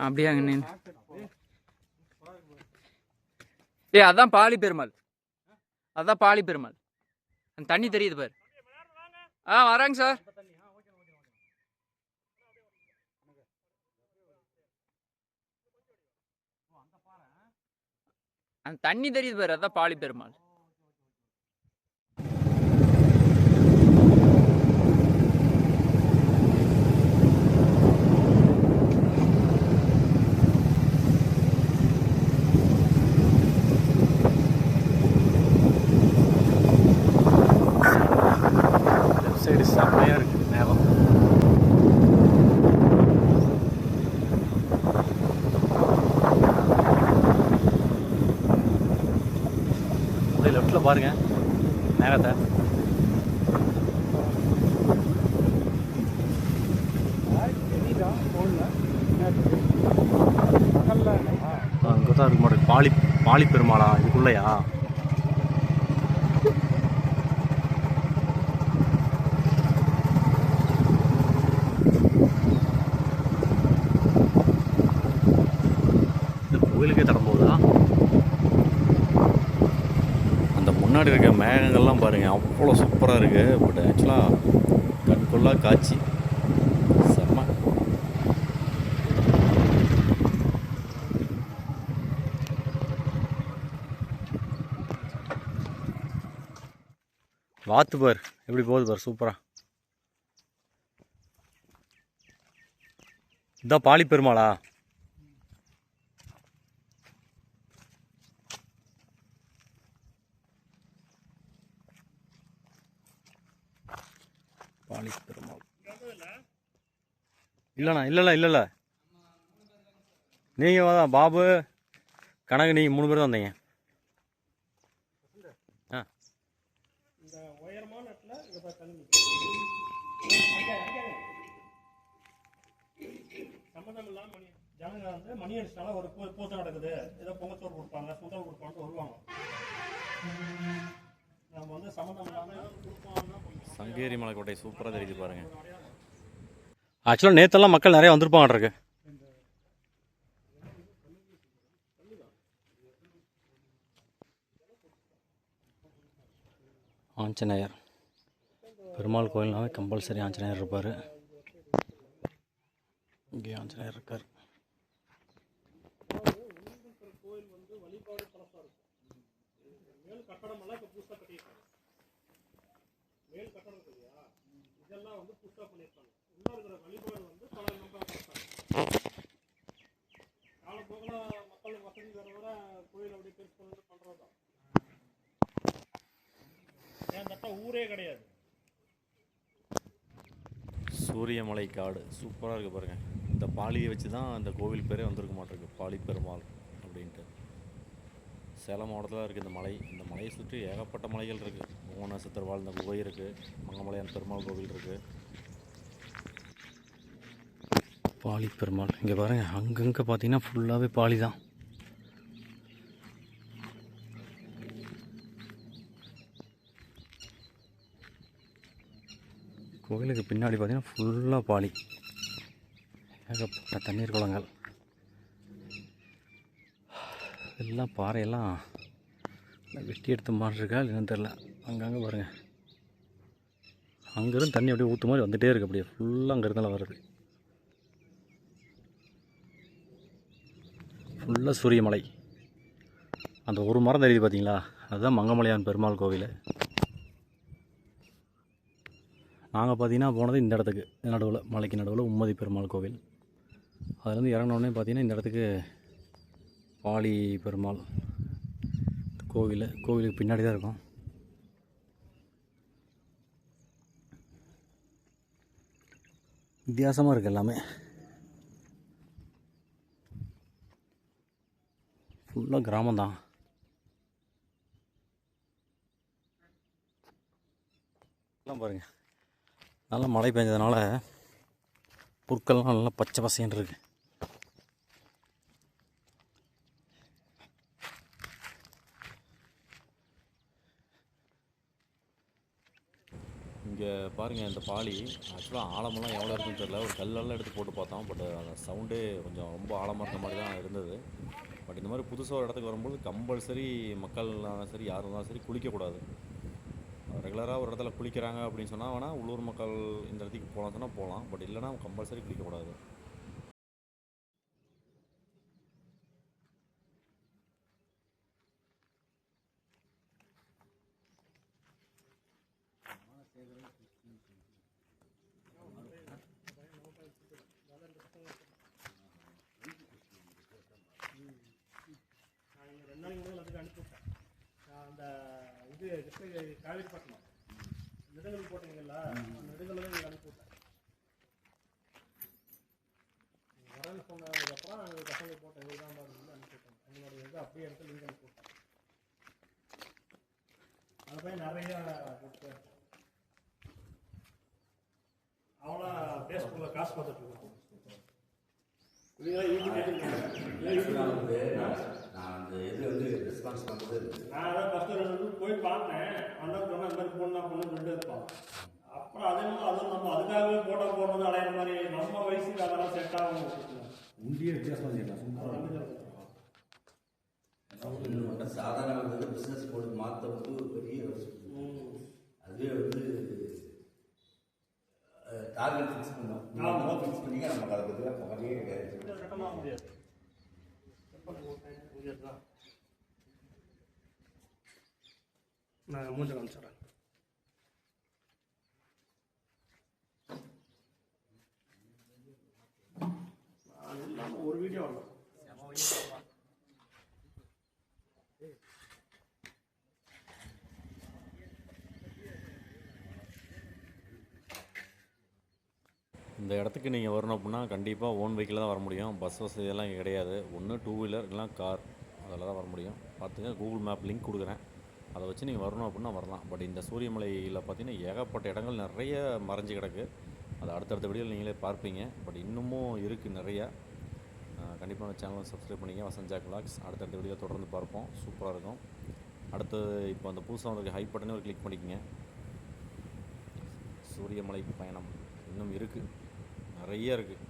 அப்படியே அங்கே ஏய் அதான் பாலி பெருமாள் அதான் பாலி பெருமாள் அந்த தண்ணி தெரியுது பாரு. ஆ வராங்க சார். அந்த தண்ணி தெரியுது பாரு அதான் பாலி பெருமாள் செம்மையாக இருக்குது நேரம் அப்படியே லெஃப்டில் பாருங்க நேரத்தை அங்கே தான் இருக்க மாட்டேங்குது பாலி பாலி பெருமாளா இதுக்குள்ளையா இந்த கோயிலுக்கே தரம்போதா அந்த முன்னாடி இருக்க மேகங்கள்லாம் பாருங்க அவ்வளோ சூப்பராக இருக்கு. பட் ஆக்சுவலாக கண்கொள்ளாக காட்சி. செம்ம. வாத்து பார் எப்படி போகுது பார் சூப்பராக இதான் பாலி பெருமாளா பாலி பெருமாள். இல்லைண்ணா இல்லைல்ல இல்லைல்ல. நீங்கள் தான் பாபு கணக்கு நீங்கள் மூணு பேர் தான் வந்தீங்க. ஆ. சம்மந்தம் இல்லாம மணி ஜனங்க வந்து மணி அடிச்சிட்டாலும் ஒரு பூ- நடக்குது ஏதோ பொங்கத்தோடு கொடுப்பாங்க சுண்டல் கொடுப்பாங்க வருவாங்க நம்ம வந்து சம்மந்தம் இல்லாம கொடுப்பாங்கன்னா சங்கேரி மலைக்கோட்டை சூப்பராக தெரியுது பாருங்க. ஆக்சுவலாக நேற்றெல்லாம் மக்கள் நிறைய வந்திருப்பாங்க இருக்கு ஆஞ்சநேயர். பெருமாள் கோயில்னாவே கம்பல்சரி ஆஞ்சநேயர் இருப்பார். இங்கே ஆஞ்சநேயர் இருக்கார். மேல் கட்டடம் எல்லாம் கட்டியிருக்காங்க மேல் கட்டணம் இல்லையா இதெல்லாம் வந்து புதுசா பண்ணியிருப்பாங்க. உள்ள இருக்கிற வழிபாடு வந்து பல நம்பர் காலப்போக்கில் மக்கள் வசதி வர வர கோயில் அப்படி பெருசு பண்ணி பண்றதுதான். ஏன் தட்டா ஊரே கிடையாது. சூரியமலை காடு சூப்பராக இருக்குது பாருங்கள் இந்த பாலியை வச்சு தான் அந்த கோவில் பேரே வந்திருக்க மாட்டிருக்கு பாலி பெருமாள் அப்படின்ட்டு. சேலம் மாவட்டத்தில் இருக்குது இந்த மலை. இந்த மலையை சுற்றி ஏகப்பட்ட மலைகள் இருக்குது மூணு சித்தர் வாழ்ந்த குகை இருக்குது மங்கமலையான் பெருமாள் கோவில் இருக்குது பாலி பெருமாள். இங்கே பாருங்கள் அங்கங்கே பார்த்தீங்கன்னா ஃபுல்லாகவே பாலி தான். கோவிலுக்கு பின்னாடி பார்த்தீங்கன்னா ஃபுல்லாக பாலி. ஏகப்பட்ட தண்ணீர் குளங்கள். எல்லாம் பாறையெல்லாம் வெட்டி எடுத்து மாதிரி இருக்கா இல்லைன்னு தெரில அங்கங்கே பாருங்கள் அங்கேருந்து தண்ணி அப்படியே ஊற்று மாதிரி வந்துகிட்டே இருக்கு அப்படியே. ஃபுல்லாக அங்கே இருந்தாலும் வருது. ஃபுல்லாக சூரியமலை அந்த ஒரு மரம் தெரியுது பார்த்தீங்களா அதுதான் மங்கமலையான் பெருமாள் கோவில். நாங்கள் பார்த்தீங்கன்னா போனது இந்த இடத்துக்கு. நடுவில் மலைக்கு நடுவில் உம்மதி பெருமாள் கோவில். அதுலேருந்து இறங்கினோடனே பார்த்தீங்கன்னா இந்த இடத்துக்கு பாலி பெருமாள் கோவில் கோவிலுக்கு பின்னாடி தான் இருக்கும். வித்தியாசமாக இருக்குது எல்லாமே. ஃபுல்லாக கிராமந்தான் எல்லாம் பாருங்க. நல்லா மழை பெஞ்சதுனால புற்கள்லாம் நல்லா பச்சை பசைன்னு இருக்குது இங்கே பாருங்கள் இந்த பாலி. ஆக்சுவலாக ஆழமெல்லாம் எவ்வளோ இருக்குன்னு தெரியல. ஒரு கல்லெல்லாம் எடுத்து போட்டு பார்த்தோம். பட் அந்த சவுண்டே கொஞ்சம் ரொம்ப ஆழமாக இருந்த மாதிரி தான் இருந்தது. பட் இந்த மாதிரி புதுசாக ஒரு இடத்துக்கு வரும்போது கம்பல்சரி மக்கள்னாலும் சரி யார் இருந்தாலும் சரி குளிக்கக்கூடாது ரெகுலராக ஒரு இடத்துல குளிக்கிறாங்க அப்படின்னு சொன்னால் வேணால் உள்ளூர் மக்கள் இந்த இடத்துக்கு போகலாம் சொன்னால் போகலாம். பட் இல்லைனா கம்பல்சரி குளிக்கக்கூடாது நான் இங்கே ரெண்டு நாளைக்கு முன்னாடி எல்லாத்துக்கும் அனுப்பிவிட்டேன் நான் அந்த இது கிருஷ்ணகிரி காவேரிப்பட்டினம் நெடுங்கல் போட்டீங்கல்ல அந்த நெடுங்கல் தான் அனுப்பி விட்டேன் நீங்க வரேன்னு சொன்னதுக்கப்புறம் அந்த பசங்க போட்ட இதுதான் பாருங்க அனுப்பிவிட்டேன் உங்களுடைய இது அப்படியே எடுத்து லிங்க் அனுப்பி விட்டேன் அது போய் நிறையா போட்டு அவளா ஃபேஸ்புக்கில் காசு பார்த்துட்டு இருக்கோம் நான் வந்து நான் அந்த இது வந்து ரெஸ்பான்ஸ் பண்ணுறது நான் அதான் ஃபஸ்ட்டு ரெண்டு நாள் போய் பார்த்தேன் அந்த சொன்ன இந்த மாதிரி பொண்ணா பொண்ணு ரெண்டு இருப்பான் அப்புறம் அதே மாதிரி அதுவும் நம்ம அதுக்காகவே போட்டோ போடுறது அலையிற மாதிரி நம்ம வயசுக்கு அதெல்லாம் செட் ஆகும் உண்டிய வித்தியாசம் செய்யலாம் சாதாரண வந்து பிஸ்னஸ் போட்டு மாற்ற வந்து பெரிய அதுவே வந்து டார்கெட் ஃபிக்ஸ் பண்ணோம். நீங்கள் ஃபிக்ஸ் பண்ணீங்க நமக்கு அதை பற்றிலாம் கவலையே கிடையாது. நான் மூஞ்ச காமிச்சிடுறேன் ஒரு வீடியோ வரல இந்த இடத்துக்கு நீங்கள் வரணும் அப்படின்னா கண்டிப்பாக ஓன் வெஹிக்கிள் தான் வர முடியும். பஸ் வசதியெல்லாம் இங்கே கிடையாது. ஒன்று டூ வீலர் இல்லைனா கார் அதில் தான் வர முடியும். பார்த்துங்க கூகுள் மேப் லிங்க் கொடுக்குறேன். அதை வச்சு நீங்கள் வரணும் அப்படின்னா வரலாம். பட் இந்த சூரியமலையில் பார்த்தீங்கன்னா ஏகப்பட்ட இடங்கள் நிறைய மறைஞ்சு கிடக்கு. அது அடுத்தடுத்த வீடியோவில் நீங்களே பார்ப்பீங்க. பட் இன்னமும் இருக்குது நிறையா. கண்டிப்பாக சேனலை சப்ஸ்கிரைப் பண்ணிங்க. வசந்த் ஜாக் அடுத்தடுத்த வீடியோ தொடர்ந்து பார்ப்போம். சூப்பராக இருக்கும். அடுத்து இப்போ அந்த புதுசாக வந்திருக்க ஹை பட்டனே ஒரு கிளிக் பண்ணிக்கோங்க. சூரியமலை பயணம் இன்னும் இருக்குது நிறைய இருக்குது